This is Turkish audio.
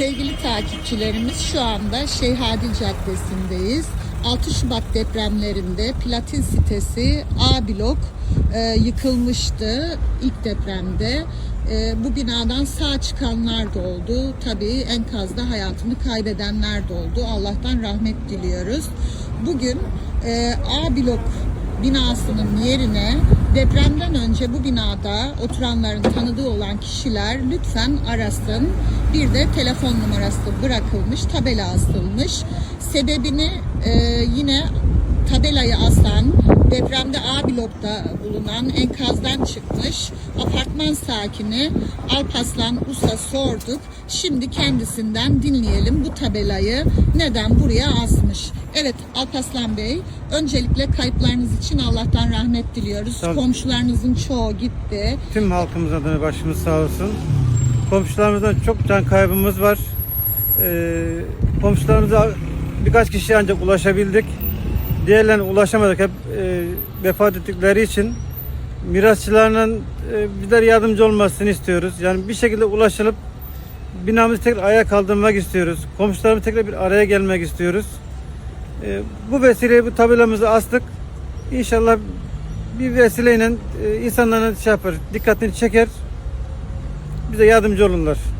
Sevgili takipçilerimiz şu anda Şeyhadi Caddesi'ndeyiz. 6 Şubat depremlerinde Platin sitesi A blok e, yıkılmıştı ilk depremde. E, bu binadan sağ çıkanlar da oldu. Tabii enkazda hayatını kaybedenler de oldu. Allah'tan rahmet diliyoruz. Bugün e, A blok binasının yerine depremden önce bu binada oturanların tanıdığı olan kişiler lütfen arasın. Bir de telefon numarası bırakılmış, tabela asılmış. Sebebini e, yine tabelayı depremde A blokta bulunan enkazdan çıkmış apartman sakini Alpaslan Us'a sorduk. Şimdi kendisinden dinleyelim bu tabelayı neden buraya asmış. Evet Alpaslan Bey öncelikle kayıplarınız için Allah'tan rahmet diliyoruz. Olun. Komşularınızın çoğu gitti. Tüm halkımız adına başımız sağ olsun. Komşularımızdan çok can kaybımız var. Ee, komşularımıza birkaç kişi ancak ulaşabildik. Diğerlerine ulaşamadık. Hep e, vefat ettikleri için mirasçılarının e, bizler yardımcı olmasını istiyoruz. Yani bir şekilde ulaşılıp binamızı tekrar ayağa kaldırmak istiyoruz. Komşularımız tekrar bir araya gelmek istiyoruz. E, bu vesileyi bu tabelamızı astık. İnşallah bir vesileyle e, insanların şey yapar, dikkatini çeker, bize yardımcı olurlar.